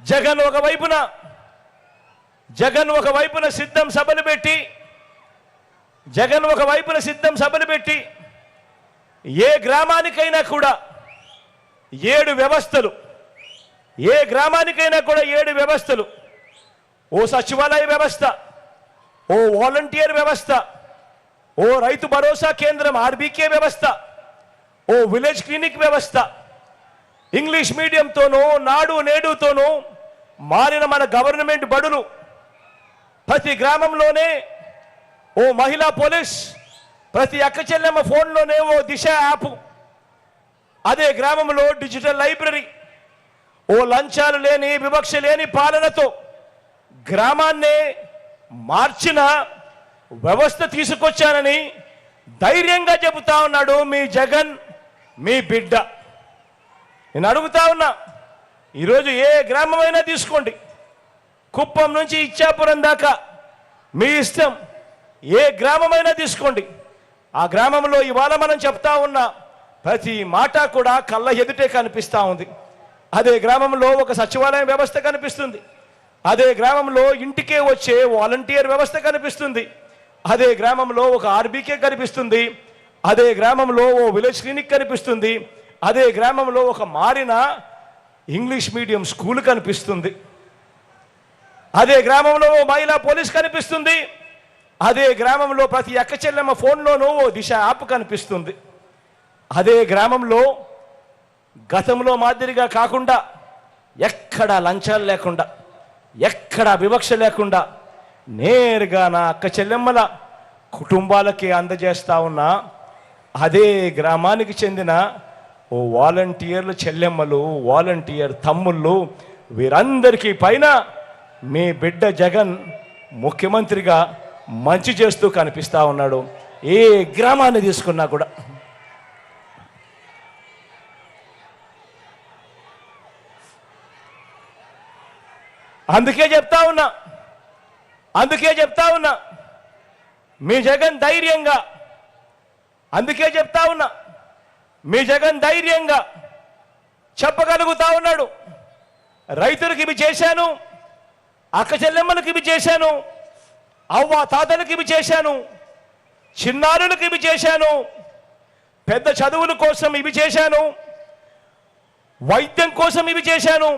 జగన్ ఒక వైపున జగన్ ఒక వైపున సిద్ధం సభలు పెట్టి జగన్ ఒక వైపున సిద్ధం సభలు పెట్టి ఏ గ్రామానికైనా కూడా ఏడు వ్యవస్థలు ఏ గ్రామానికైనా కూడా ఏడు వ్యవస్థలు ఓ సచివాలయ వ్యవస్థ ఓ వాలంటీర్ వ్యవస్థ ఓ రైతు భరోసా కేంద్రం ఆర్బీకే వ్యవస్థ ఓ విలేజ్ క్లినిక్ వ్యవస్థ ఇంగ్లీష్ మీడియంతోనూ నాడు నేడుతోనూ మారిన మన గవర్నమెంట్ బడులు. ప్రతి గ్రామంలోనే ఓ మహిళా పోలీస్ ప్రతి అక్క చెల్లెమ్మ ఫోన్లోనే ఓ దిశ యాప్ అదే గ్రామంలో డిజిటల్ లైబ్రరీ. ఓ లంచాలు లేని వివక్ష లేని పాలనతో గ్రామాన్నే మార్చిన వ్యవస్థ తీసుకొచ్చానని ధైర్యంగా చెబుతా ఉన్నాడు మీ జగన్ మీ బిడ్డ. నేను అడుగుతా ఉన్నా ఈరోజు ఏ గ్రామమైనా తీసుకోండి. కుప్పం నుంచి ఇచ్చాపురం దాకా మీ ఇష్టం ఏ గ్రామమైనా తీసుకోండి. ఆ గ్రామంలో ఇవాళ మనం చెప్తా ఉన్న ప్రతి మాట కూడా కళ్ళ ఎదుటే కనిపిస్తూ ఉంది. అదే గ్రామంలో ఒక సచివాలయం వ్యవస్థ కనిపిస్తుంది. అదే గ్రామంలో ఇంటికే వచ్చే వాలంటీర్ వ్యవస్థ కనిపిస్తుంది. అదే గ్రామంలో ఒక ఆర్బీకే కనిపిస్తుంది. అదే గ్రామంలో ఓ విలేజ్ క్లినిక్ కనిపిస్తుంది. అదే గ్రామంలో ఒక మారిన ఇంగ్లీష్ మీడియం స్కూల్ కనిపిస్తుంది. అదే గ్రామంలో ఓ మహిళా పోలీస్ కనిపిస్తుంది. అదే గ్రామంలో ప్రతి అక్క చెల్లెమ్మ ఫోన్లోనూ ఓ దిశ యాప్ కనిపిస్తుంది. అదే గ్రామంలో గతంలో మాదిరిగా కాకుండా ఎక్కడ లంచాలు లేకుండా ఎక్కడ వివక్ష లేకుండా నేరుగా నా అక్క చెల్లెమ్మల కుటుంబాలకి అందజేస్తా ఉన్నా అదే గ్రామానికి చెందిన ఓ వాలంటీర్లు చెల్లెమ్మలు వాలంటీర్ తమ్ముళ్ళు వీరందరికీ పైన మీ బిడ్డ జగన్ ముఖ్యమంత్రిగా మంచి చేస్తూ కనిపిస్తా ఉన్నాడు. ఏ గ్రామాన్ని తీసుకున్నా కూడా. అందుకే చెప్తా ఉన్నా. అందుకే చెప్తా ఉన్నా. మీ జగన్ ధైర్యంగా. అందుకే చెప్తా ఉన్నా. మీ జగన్ ధైర్యంగా చెప్పగలుగుతా ఉన్నాడు. రైతులకు ఇవి చేశాను అక్క చెల్లెమ్మలకు ఇవి చేశాను అవ్వ తాతలకు ఇవి చేశాను చిన్నారులకు ఇవి చేశాను పెద్ద చదువుల కోసం ఇవి చేశాను వైద్యం కోసం ఇవి చేశాను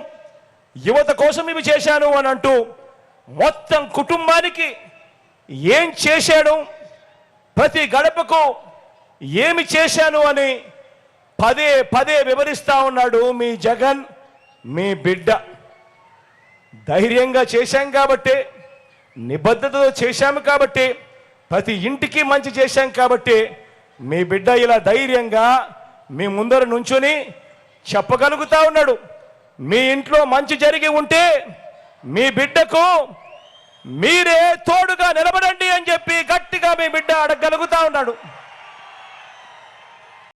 యువత కోసం ఇవి చేశాను అని అంటూ మొత్తం కుటుంబానికి ఏం చేశాడు ప్రతి గడపకు ఏమి చేశాను అని పదే పదే వివరిస్తా ఉన్నాడు మీ జగన్ మీ బిడ్డ. ధైర్యంగా చేశాం కాబట్టి నిబద్ధతతో చేశాము కాబట్టి ప్రతి ఇంటికి మంచి చేశాం కాబట్టి మీ బిడ్డ ఇలా ధైర్యంగా మీ ముందర నుంచుని చెప్పగలుగుతా ఉన్నాడు. మీ ఇంట్లో మంచి జరిగి ఉంటే మీ బిడ్డకు మీరే తోడుగా నిలబడండి అని చెప్పి గట్టిగా మీ బిడ్డ అడగగలుగుతా ఉన్నాడు.